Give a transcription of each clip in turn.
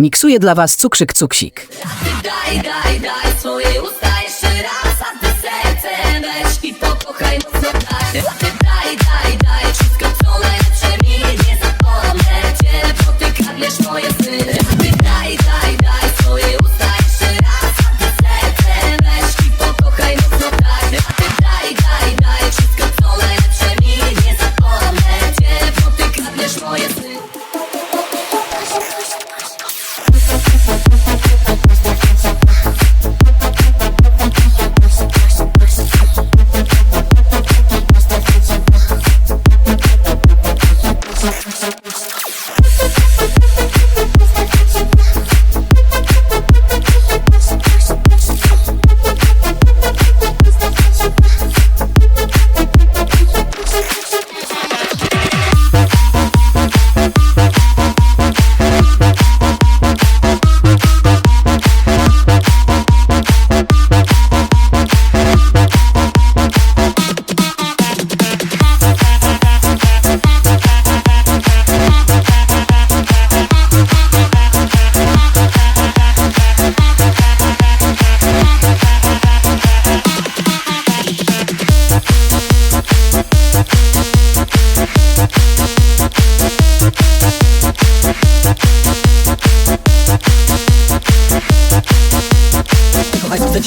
Miksuje dla Was cukrzyk cuksik. Daj, daj, daj swoje usta jeszcze raz A ty serce weź i pokochaj mocno tak Daj, daj, daj wszystko co najlepsze mi Nie zapomnę cię, bo ty moje sny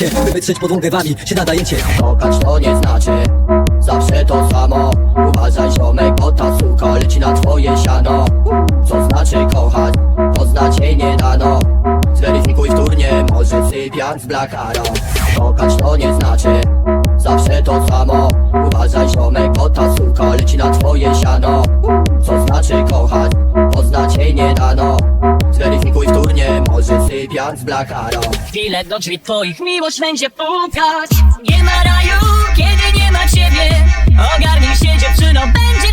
Chcecie, by wytrzeć podłogę wami się nadajecie Kochać to nie znaczy Zawsze to samo. Uważaj ziomek, bo ta suka leci na twoje siano. Co znaczy kochać? Poznać jej nie dano. Zweryfikuj wtórnie, może sypiać z Black Arrow. Kochać to nie znaczy Zawsze to samo. Uważaj z Black Arrow. Chwilę do drzwi twoich miłość będzie pukać. Nie ma raju, kiedy nie ma ciebie. Ogarnij się dziewczyno, będzie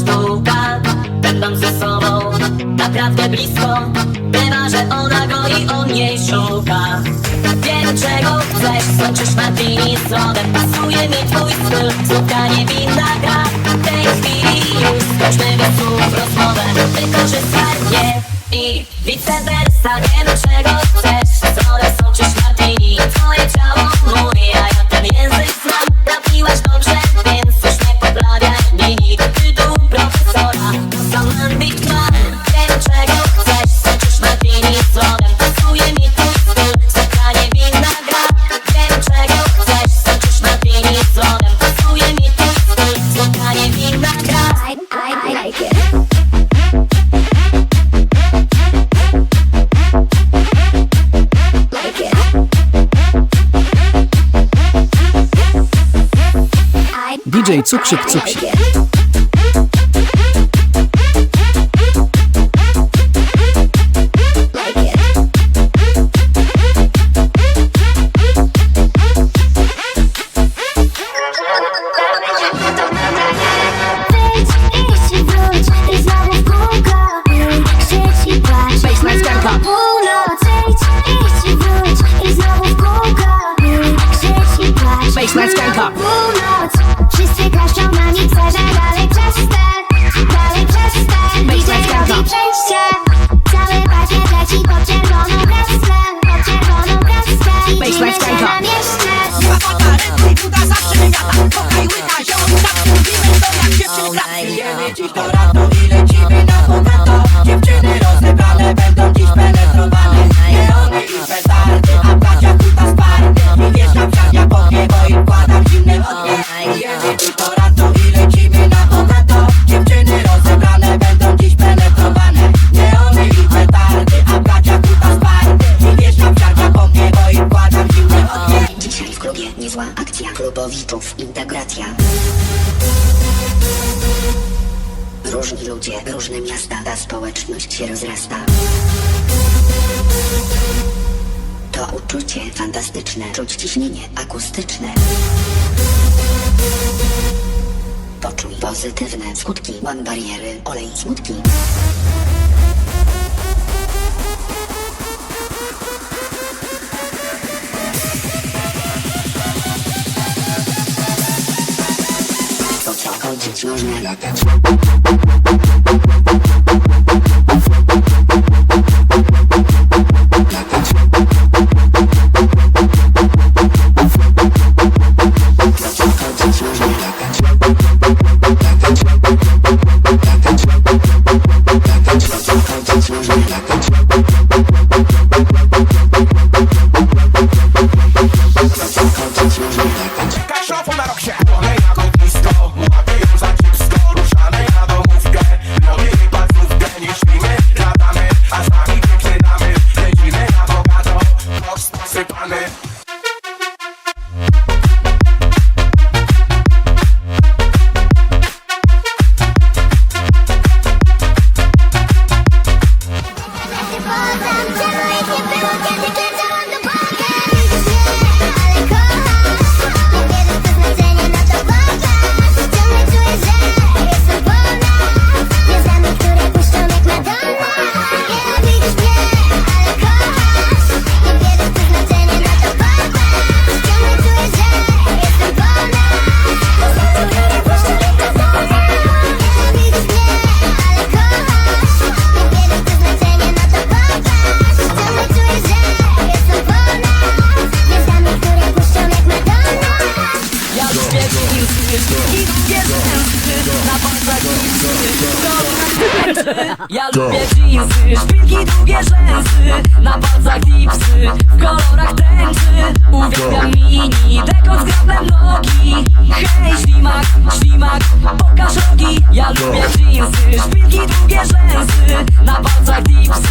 sztuka Będąc ze sobą, naprawdę blisko. Bywa, że ona go i on jej szuka. Wiem czego chcesz, sączysz martini z lodem Pasuje mi twój styl, spotkanie winna gra. W tej chwili już skoczmy bez słów rozmowę. Wykorzystaj mnie i vice versa. Wiem czego chcesz, zole sączysz martini Twoje ciało mówi, a ja ten język znam. Trafiłaś dobrze, cukrzyk, cukrzyk. Baseline skanka. Północ. Wsiadamy dziś do ratu i lecimy na bogato Dziewczyny się rozrasta. To uczucie fantastyczne, czuć ciśnienie akustyczne. Poczuj pozytywne skutki, łam bariery, olej smutki. To chodzić można latać. Ja lubię jeansy, szpilki długie rzęsy Na palcach dipsy, w kolorach tęczy. Uwielbiam mini, dekot z grablem nogi. Hej ślimak, ślimak, pokaż rogi. Ja lubię jeansy, szpilki długie rzęsy Na palcach dipsy